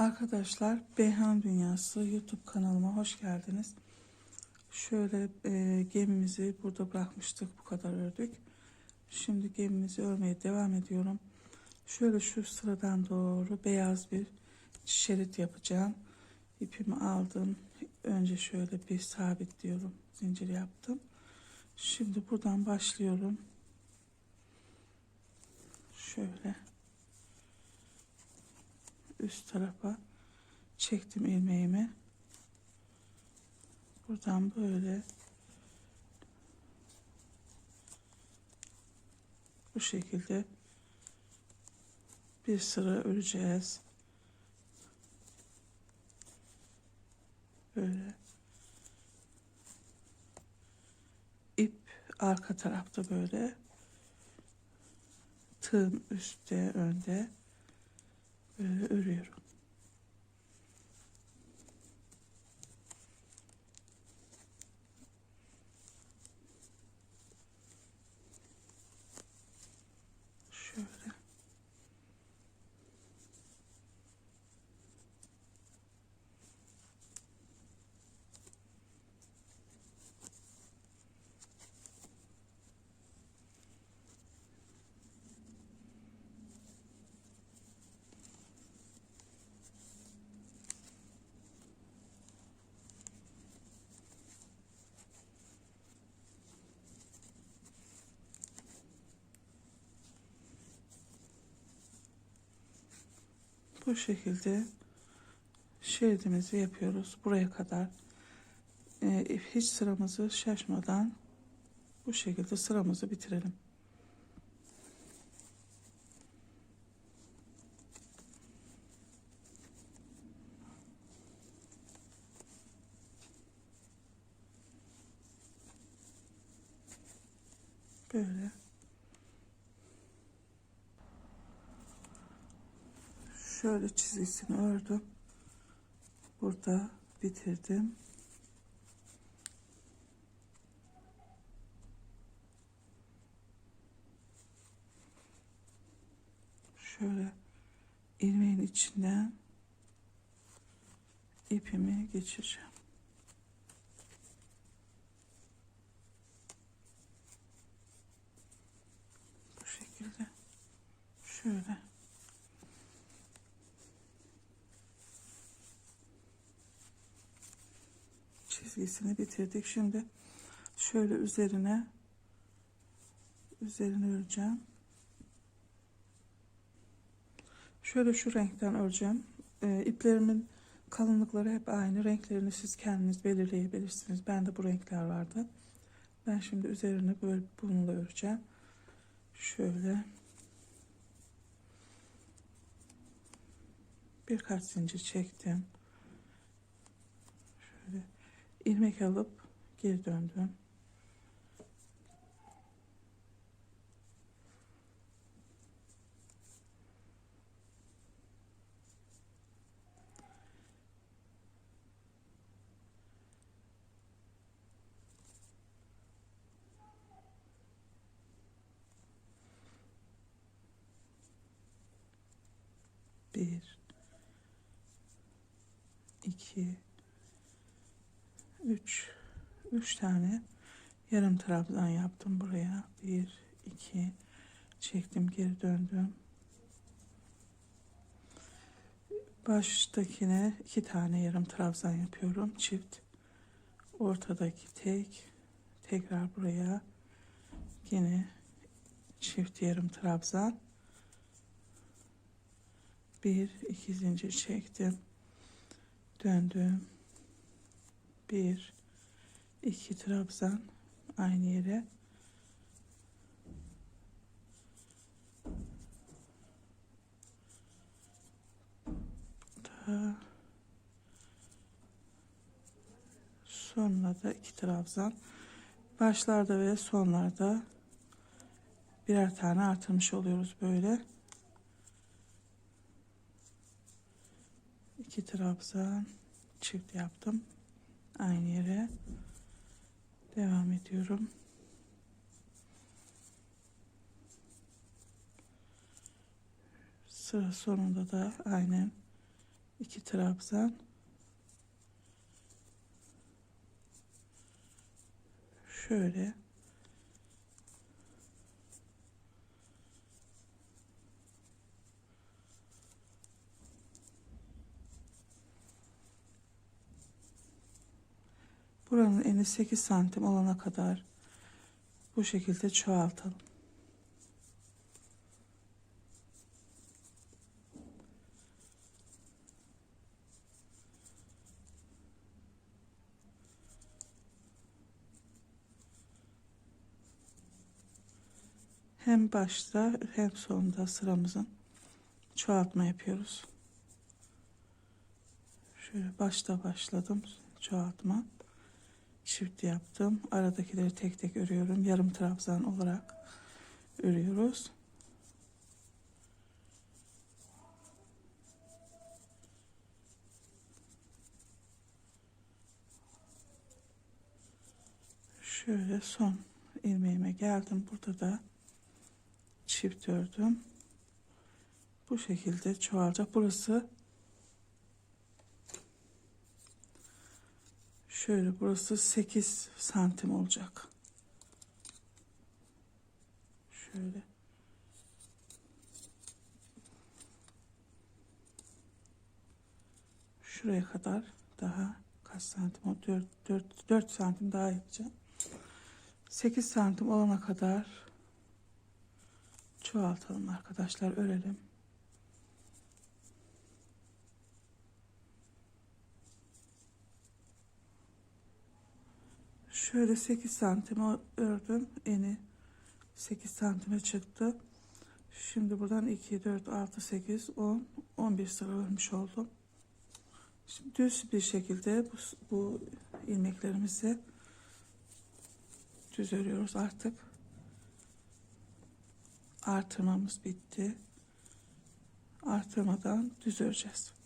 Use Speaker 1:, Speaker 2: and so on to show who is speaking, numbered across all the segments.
Speaker 1: Arkadaşlar Beyhan Dünyası YouTube kanalıma hoş geldiniz. Şöyle e, gemimizi burada bırakmıştık. Bu kadar ördük. Şimdi gemimizi örmeye devam ediyorum. Şöyle şu sıradan doğru beyaz bir şerit yapacağım. İpimi aldım. Önce şöyle bir sabitliyorum. Zincir yaptım. Şimdi buradan başlıyorum. Şöyle üst tarafa çektim ilmeğimi. Buradan böyle bu şekilde bir sıra öreceğiz. Böyle ip arka tarafta böyle tığım üstte önde örüyorum. Şöyle. Bu şekilde şeridimizi yapıyoruz. Buraya kadar Ee, hiç sıramızı şaşmadan bu şekilde sıramızı bitirelim. Böyle. Şöyle çizgisini ördüm. Burada bitirdim. Şöyle ilmeğin içinden ipimi geçireceğim. Bu şekilde şöyle çizgisini bitirdik. Şimdi şöyle üzerine üzerine öreceğim. Şöyle şu renkten öreceğim. Ee, iplerimin kalınlıkları hep aynı. Renklerini siz kendiniz belirleyebilirsiniz. Bende bu renkler vardı. Ben şimdi üzerine böyle bununla öreceğim. Şöyle birkaç zincir çektim. İlmek alıp geri döndüm. Bir, iki, üç, üç tane yarım trabzan yaptım buraya. Bir, iki, çektim geri döndüm. Baştakine iki tane yarım trabzan yapıyorum. Çift. Ortadaki tek. Tekrar buraya. Yine çift yarım trabzan. Bir, iki zincir çektim. Döndüm. Bir, iki trabzan aynı yere. Da sonra da iki trabzan. Başlarda ve sonlarda birer tane artırmış oluyoruz böyle. iki trabzan çift yaptım aynı yere devam ediyorum. Sıra sonunda da aynen 2 trabzan. Şöyle Buranın eni 8 santim olana kadar bu şekilde çoğaltalım. Hem başta hem sonda sıramızın çoğaltma yapıyoruz. Şöyle başta başladım çoğaltma. Çift yaptım. Aradakileri tek tek örüyorum. Yarım trabzan olarak örüyoruz. Şöyle son ilmeğime geldim. Burada da çift ördüm. Bu şekilde çoğalacak. Burası şöyle burası 8 santim olacak. Şöyle. Şuraya kadar daha kaç santim o 4, 4, 4 santim daha yapacağım. 8 santim olana kadar çoğaltalım arkadaşlar örelim. Şöyle 8 santim ördüm eni 8 santime çıktı. Şimdi buradan 2, 4, 6, 8, 10, 11 sıra örmüş oldum. Şimdi düz bir şekilde bu, bu ilmeklerimizi düz örüyoruz artık. Artırmamız bitti. Artırmadan düz öreceğiz.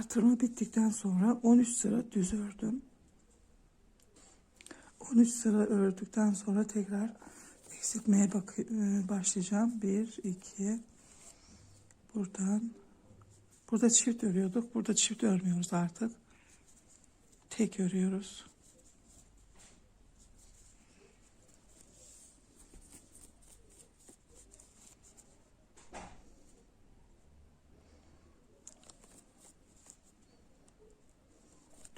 Speaker 1: Artırma bittikten sonra 13 sıra düz ördüm. 13 sıra ördükten sonra tekrar eksiltmeye bak e, başlayacağım. 1 2 buradan burada çift örüyorduk. Burada çift örmüyoruz artık. Tek örüyoruz.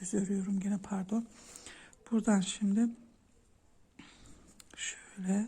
Speaker 1: Düz örüyorum gene pardon. Buradan şimdi şöyle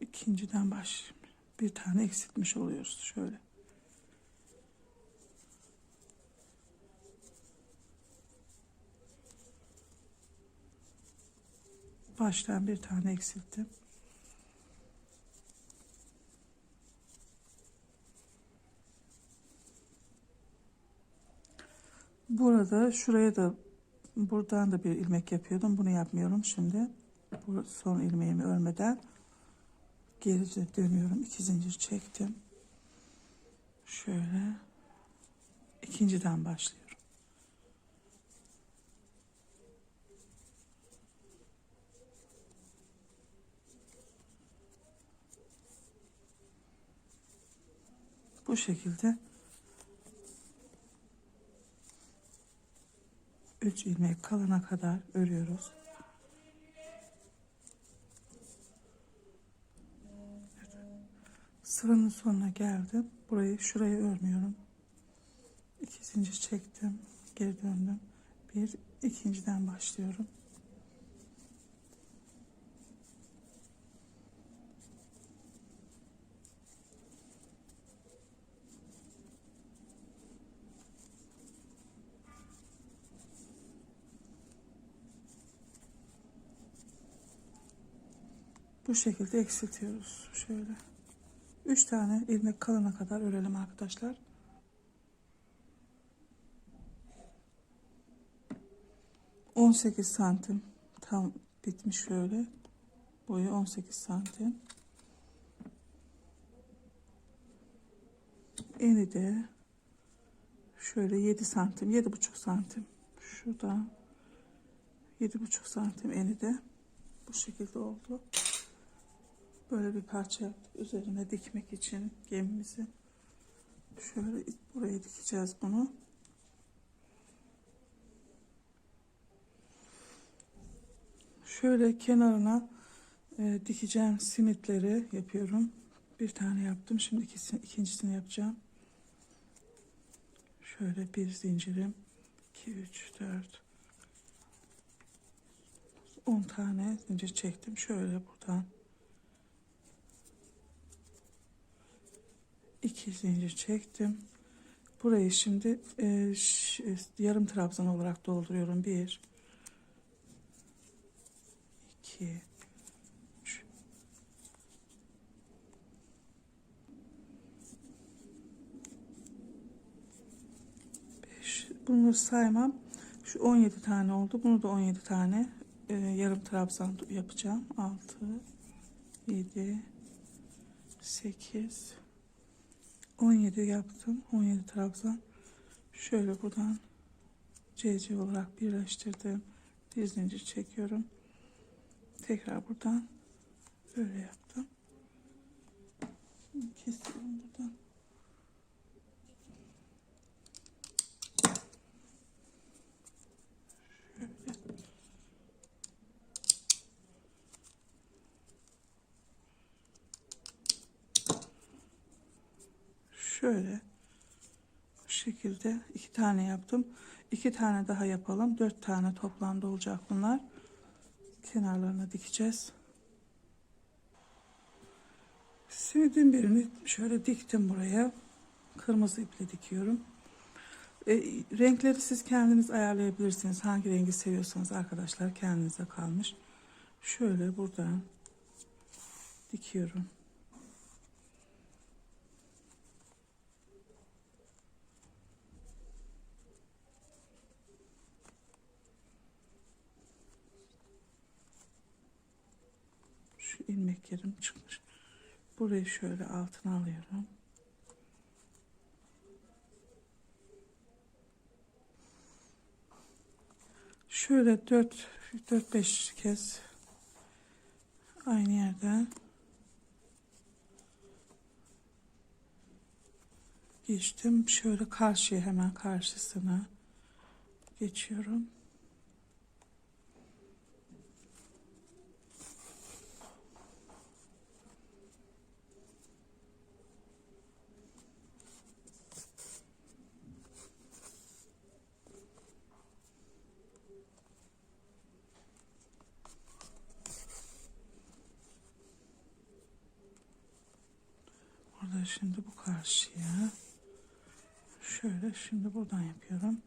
Speaker 1: ikinciden baş bir tane eksiltmiş oluyoruz şöyle. Baştan bir tane eksilttim. Burada şuraya da buradan da bir ilmek yapıyordum. Bunu yapmıyorum şimdi. Bu son ilmeğimi örmeden geri dönüyorum. İki zincir çektim. Şöyle ikinciden başlıyorum. Bu şekilde 3 ilmek kalana kadar örüyoruz. Sıranın sonuna geldim. Burayı şurayı örmüyorum. İki zincir çektim. Geri döndüm. Bir ikinciden başlıyorum. Bu şekilde eksiltiyoruz. Şöyle. 3 tane ilmek kalana kadar örelim arkadaşlar. 18 santim tam bitmiş şöyle. Boyu 18 santim. Eni de şöyle 7 santim, 7,5 santim. Şurada 7,5 santim eni de bu şekilde oldu. Böyle bir parça yaptık üzerine dikmek için gemimizi. Şöyle buraya dikeceğiz bunu. Şöyle kenarına e, dikeceğim simitleri yapıyorum. Bir tane yaptım. Şimdi ikisini, ikincisini yapacağım. Şöyle bir zincirim. 2, 3, 4, 10 tane zincir çektim. Şöyle buradan iki zincir çektim. Burayı şimdi e, ş- yarım trabzan olarak dolduruyorum. Bir, iki, üç, beş. Bunu saymam. Şu 17 tane oldu. Bunu da 17 tane e, yarım trabzan yapacağım. 6, 7, 8, 17 yaptım. 17 trabzan. Şöyle buradan CC olarak birleştirdim. Bir zincir çekiyorum. Tekrar buradan böyle yaptım. Kesiyorum buradan. Şöyle. Şöyle bu şekilde iki tane yaptım. İki tane daha yapalım. Dört tane toplamda olacak bunlar. Kenarlarına dikeceğiz. Simidin birini şöyle diktim buraya. Kırmızı iple dikiyorum. E, renkleri siz kendiniz ayarlayabilirsiniz. Hangi rengi seviyorsanız arkadaşlar kendinize kalmış. Şöyle buradan dikiyorum. Şu ilmek yerim çıkmış. Burayı şöyle altına alıyorum. Şöyle 4 4 5 kez aynı yerden geçtim. Şöyle karşıya hemen karşısına geçiyorum. Burada şimdi bu karşıya. Şöyle şimdi buradan yapıyorum.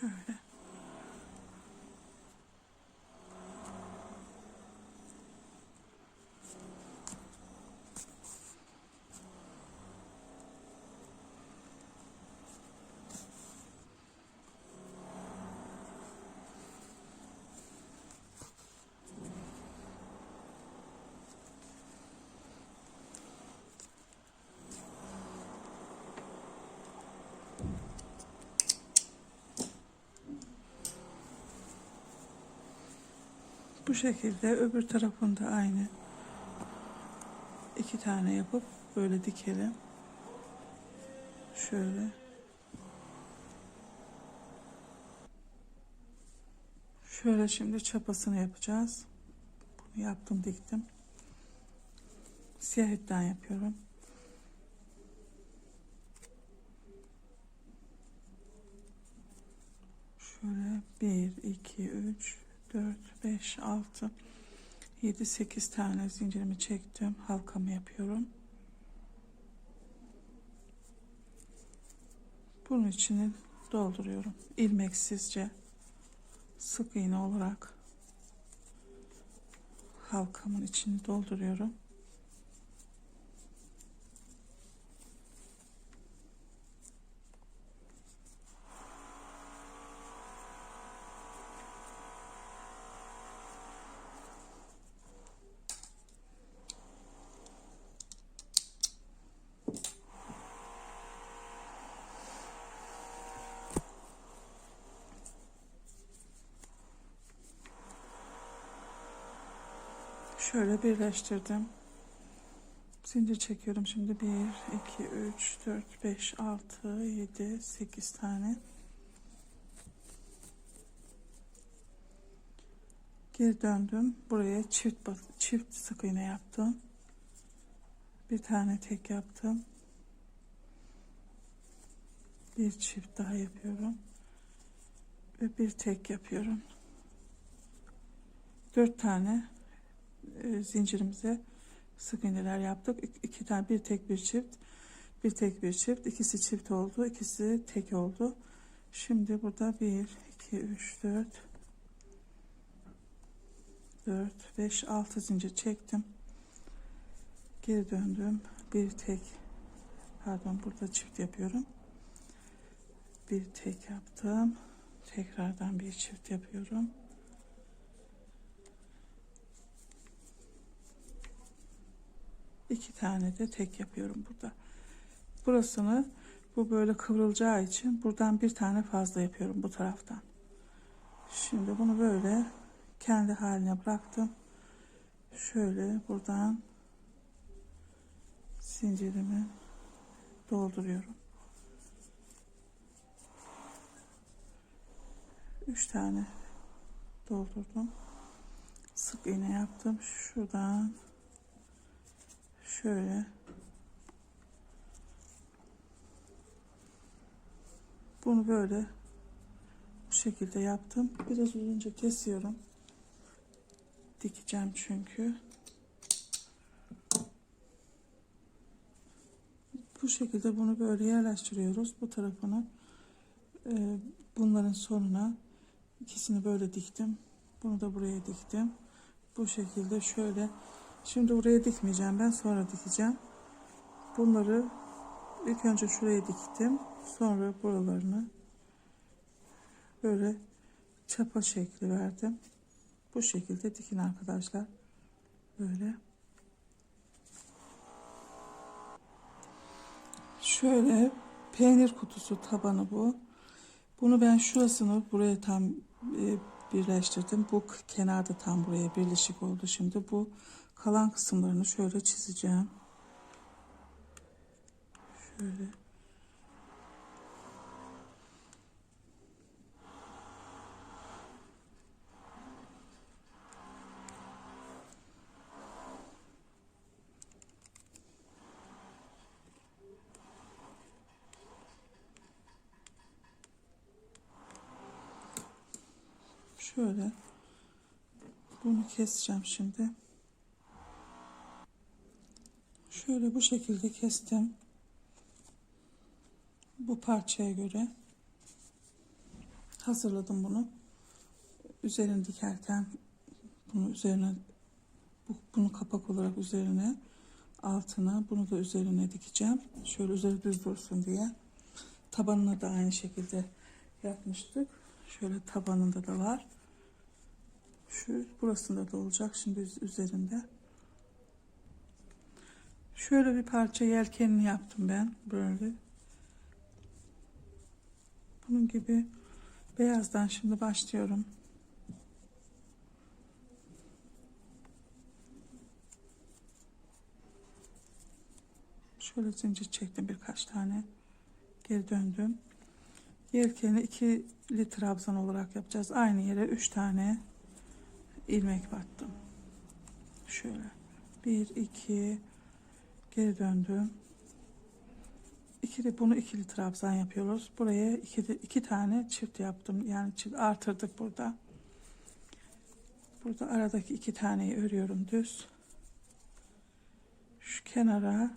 Speaker 1: 看 啥 Bu şekilde öbür tarafında aynı iki tane yapıp böyle dikelim. Şöyle. Şöyle şimdi çapasını yapacağız. Bunu yaptım diktim. Siyah ipten yapıyorum. Şöyle 1, 2, 3, 4, 5, 6, 7, 8 tane zincirimi çektim. Halkamı yapıyorum. Bunun içini dolduruyorum. ilmeksizce sık iğne olarak halkamın içini dolduruyorum. Şöyle birleştirdim. Zincir çekiyorum şimdi 1, 2, 3, 4, 5, 6, 7, 8 tane. Geri döndüm. Buraya çift çift sık iğne yaptım. Bir tane tek yaptım. Bir çift daha yapıyorum. Ve bir tek yapıyorum. Dört tane e, zincirimize sık iğneler yaptık. İk- İki tane bir tek bir çift. Bir tek bir çift. İkisi çift oldu. ikisi tek oldu. Şimdi burada bir, iki, üç, dört, dört, beş, altı zincir çektim. Geri döndüm. Bir tek pardon burada çift yapıyorum. Bir tek yaptım. Tekrardan bir çift yapıyorum. İki tane de tek yapıyorum burada. Burasını bu böyle kıvrılacağı için buradan bir tane fazla yapıyorum bu taraftan. Şimdi bunu böyle kendi haline bıraktım. Şöyle buradan zincirimi dolduruyorum. Üç tane doldurdum. Sık iğne yaptım. Şuradan şöyle bunu böyle bu şekilde yaptım. Biraz uzunca kesiyorum. Dikeceğim çünkü. Bu şekilde bunu böyle yerleştiriyoruz. Bu tarafını e, bunların sonuna ikisini böyle diktim. Bunu da buraya diktim. Bu şekilde şöyle Şimdi buraya dikmeyeceğim ben sonra dikeceğim. Bunları ilk önce şuraya diktim. Sonra buralarını böyle çapa şekli verdim. Bu şekilde dikin arkadaşlar. Böyle. Şöyle peynir kutusu tabanı bu. Bunu ben şurasını buraya tam e, birleştirdim. Bu kenarda tam buraya birleşik oldu. Şimdi bu kalan kısımlarını şöyle çizeceğim. Şöyle. Şöyle bunu keseceğim şimdi. Şöyle bu şekilde kestim. Bu parçaya göre hazırladım bunu. Üzerini dikerken bunu üzerine bu, bunu kapak olarak üzerine altına bunu da üzerine dikeceğim. Şöyle üzeri düz dursun diye. Tabanına da aynı şekilde yapmıştık. Şöyle tabanında da var. Şu burasında da olacak şimdi üzerinde. Şöyle bir parça yelkenini yaptım ben böyle. Bunun gibi beyazdan şimdi başlıyorum. Şöyle zincir çektim birkaç tane. Geri döndüm. Yelkeni ikili trabzan olarak yapacağız. Aynı yere 3 tane ilmek battım. Şöyle. 1 2 geri döndüm. İkili bunu ikili trabzan yapıyoruz. Buraya iki, iki tane çift yaptım. Yani çift artırdık burada. Burada aradaki iki taneyi örüyorum düz. Şu kenara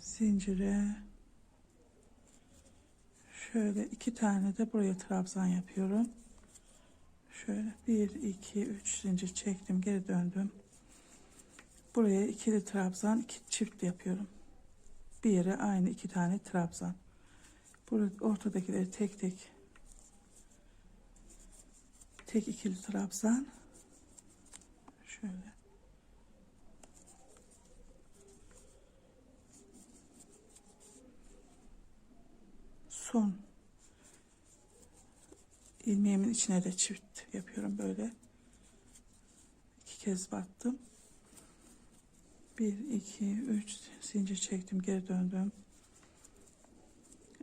Speaker 1: zincire şöyle iki tane de buraya trabzan yapıyorum. Şöyle bir iki üç zincir çektim geri döndüm. Buraya ikili trabzan iki çift yapıyorum. Bir yere aynı iki tane trabzan. Burada ortadakileri tek tek tek ikili trabzan. Şöyle. Son. İlmeğimin içine de çift yapıyorum böyle. İki kez battım bir iki üç zincir çektim geri döndüm.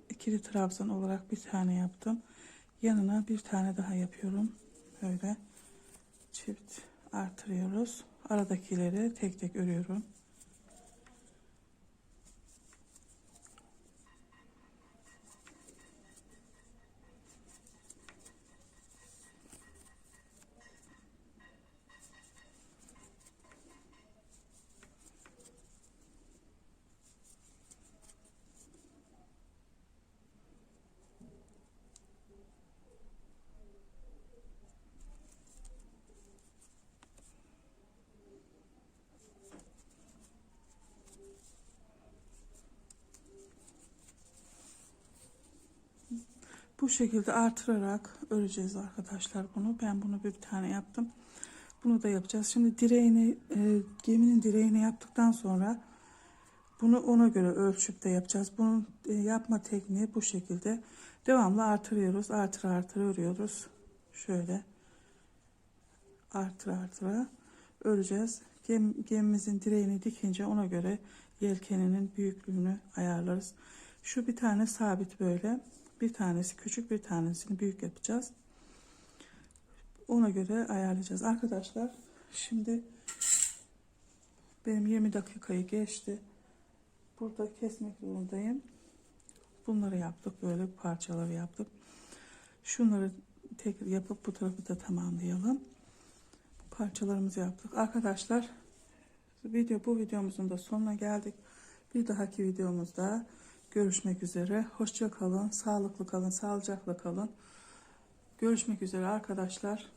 Speaker 1: İkili trabzan olarak bir tane yaptım. Yanına bir tane daha yapıyorum. Böyle çift artırıyoruz. Aradakileri tek tek örüyorum Bu şekilde artırarak öreceğiz arkadaşlar bunu. Ben bunu bir tane yaptım. Bunu da yapacağız. Şimdi direğini e, geminin direğini yaptıktan sonra bunu ona göre ölçüp de yapacağız. Bunun e, yapma tekniği bu şekilde. Devamlı artırıyoruz. Artır artır örüyoruz. Şöyle artır artıra öreceğiz. Gem, gemimizin direğini dikince ona göre yelkeninin büyüklüğünü ayarlarız. Şu bir tane sabit böyle. Bir tanesi küçük bir tanesini büyük yapacağız. Ona göre ayarlayacağız. Arkadaşlar şimdi benim 20 dakikayı geçti. Burada kesmek zorundayım. Bunları yaptık. Böyle parçaları yaptık. Şunları tek yapıp bu tarafı da tamamlayalım. Parçalarımızı yaptık. Arkadaşlar video bu videomuzun da sonuna geldik. Bir dahaki videomuzda görüşmek üzere. Hoşça kalın, sağlıklı kalın, sağlıcakla kalın. Görüşmek üzere arkadaşlar.